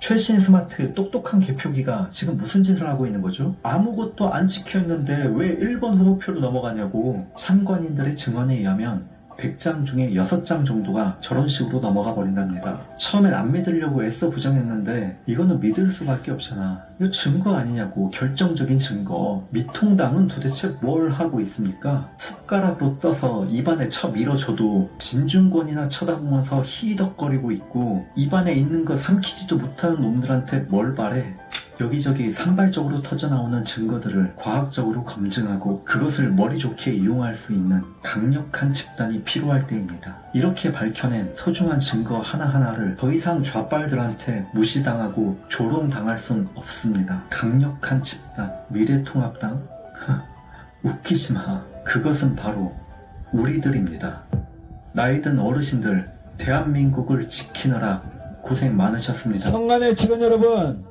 최신 스마트 똑똑한 개표기가 지금 무슨 짓을 하고 있는 거죠? 아무것도 안 찍혀 있는데 왜 1번 후보표로 넘어가냐고 참관인들의 증언에 의하면 100장 중에 6장 정도가 저런 식으로 넘어가 버린답니다. 처음엔 안 믿으려고 애써 부정했는데 이거는 믿을 수밖에 없잖아. 이거 증거 아니냐고 결정적인 증거. 미통당은 도대체 뭘 하고 있습니까? 숟가락으로 떠서 입안에 쳐 밀어줘도 진중권이나 쳐다보면서 히덕거리고 있고 입안에 있는 거 삼키지도 못하는 놈들한테 뭘 바래? 여기저기 산발적으로 터져나오는 증거들을 과학적으로 검증하고 그것을 머리 좋게 이용할 수 있는 강력한 집단이 필요할 때입니다. 이렇게 밝혀낸 소중한 증거 하나하나를 더 이상 좌빨들한테 무시당하고 조롱당할 순 없습니다. 강력한 집단, 미래통합당? 웃기지 마. 그것은 바로 우리들입니다. 나이든 어르신들, 대한민국을 지키느라 고생 많으셨습니다. 성관의 직원 여러분,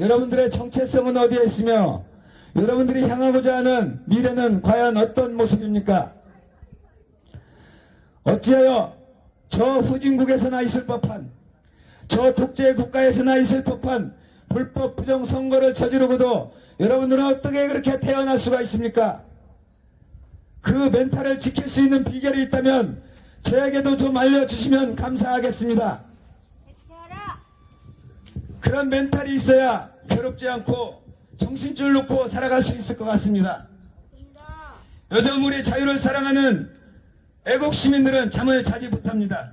여러분들의 정체성은 어디에 있으며 여러분들이 향하고자 하는 미래는 과연 어떤 모습입니까? 어찌하여 저 후진국에서나 있을 법한 저 독재 국가에서나 있을 법한 불법 부정 선거를 저지르고도 여러분들은 어떻게 그렇게 태어날 수가 있습니까? 그 멘탈을 지킬 수 있는 비결이 있다면 저에게도 좀 알려주시면 감사하겠습니다. 그런 멘탈이 있어야 괴롭지 않고 정신줄 놓고 살아갈 수 있을 것 같습니다. 요즘 우리 자유를 사랑하는 애국 시민들은 잠을 자지 못합니다.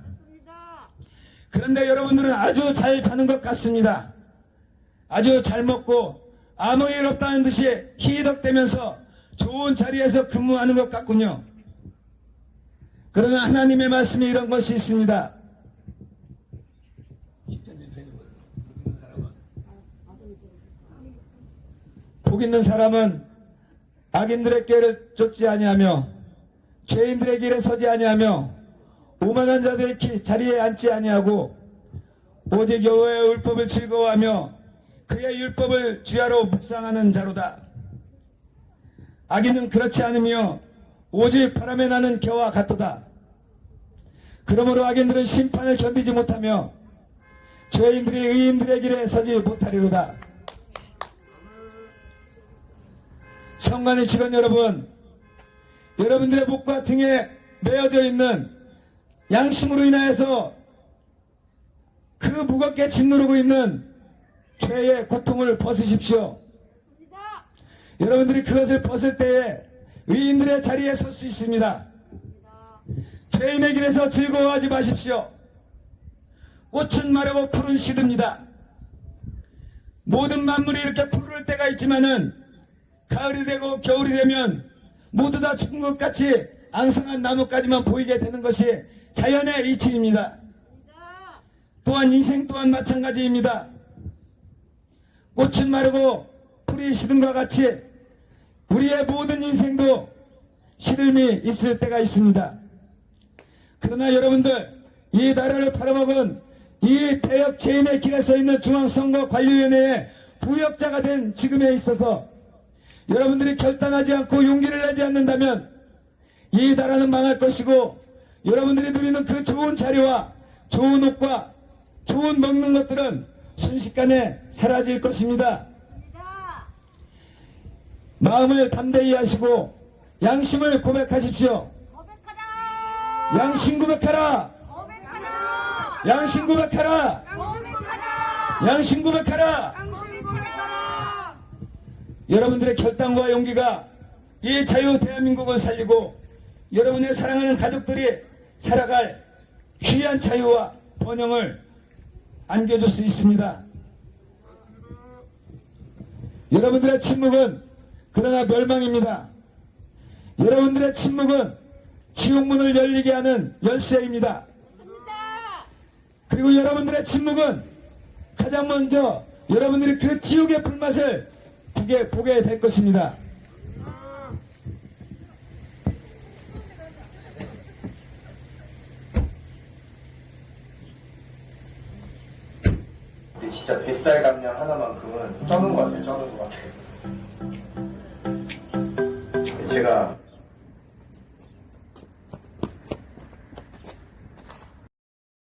그런데 여러분들은 아주 잘 자는 것 같습니다. 아주 잘 먹고 아무 일 없다는 듯이 희덕대면서 좋은 자리에서 근무하는 것 같군요. 그러나 하나님의 말씀에 이런 것이 있습니다. 복 있는 사람은 악인들의 길을 쫓지 아니하며 죄인들의 길에 서지 아니하며 오만한 자들의 기- 자리에 앉지 아니하고 오직 여호와의 율법을 즐거워하며 그의 율법을 주야로 묵상하는 자로다. 악인은 그렇지 않으며 오직 바람에 나는 겨와 같도다. 그러므로 악인들은 심판을 견디지 못하며 죄인들이 의인들의 길에 서지 못하리로다. 성관의 직원 여러분, 여러분들의 목과 등에 매어져 있는 양심으로 인하여서 그 무겁게 짓누르고 있는 죄의 고통을 벗으십시오. 여러분들이 그것을 벗을 때에 의인들의 자리에 설 수 있습니다. 죄인의 길에서 즐거워하지 마십시오. 꽃은 마르고 풀은 시듭니다. 모든 만물이 이렇게 푸를 때가 있지만은 가을이 되고 겨울이 되면 모두 다 죽은 것 같이 앙상한 나뭇가지만 보이게 되는 것이 자연의 이치입니다. 또한 인생 또한 마찬가지입니다. 꽃은 마르고 풀이 시든과 같이 우리의 모든 인생도 시름이 있을 때가 있습니다. 그러나 여러분들 이 나라를 팔아먹은 이 대역 죄인의 길에 서 있는 중앙선거관리위원회의 부역자가 된 지금에 있어서 여러분들이 결단하지 않고 용기를 내지 않는다면 이 나라는 망할 것이고 여러분들이 누리는 그 좋은 자리와 좋은 옷과 좋은 먹는 것들은 순식간에 사라질 것입니다. 마음을 담대히 하시고 양심을 고백하십시오. 고백하라! 양심 고백하라. 고백하라! 양심 고백하라. 고백하라! 양심 고백하라. 고백하라! 여러분들의 결단과 용기가 이 자유 대한민국을 살리고 여러분의 사랑하는 가족들이 살아갈 귀한 자유와 번영을 안겨줄 수 있습니다. 여러분들의 침묵은 그러나 멸망입니다. 여러분들의 침묵은 지옥문을 열리게 하는 열쇠입니다. 그리고 여러분들의 침묵은 가장 먼저 여러분들이 그 지옥의 불맛을 보게, 보게 될 것입니다. 진짜 뱃살 감량 하나만큼은 쩌는 것 같아요, 쩌는 것 같아요. 제가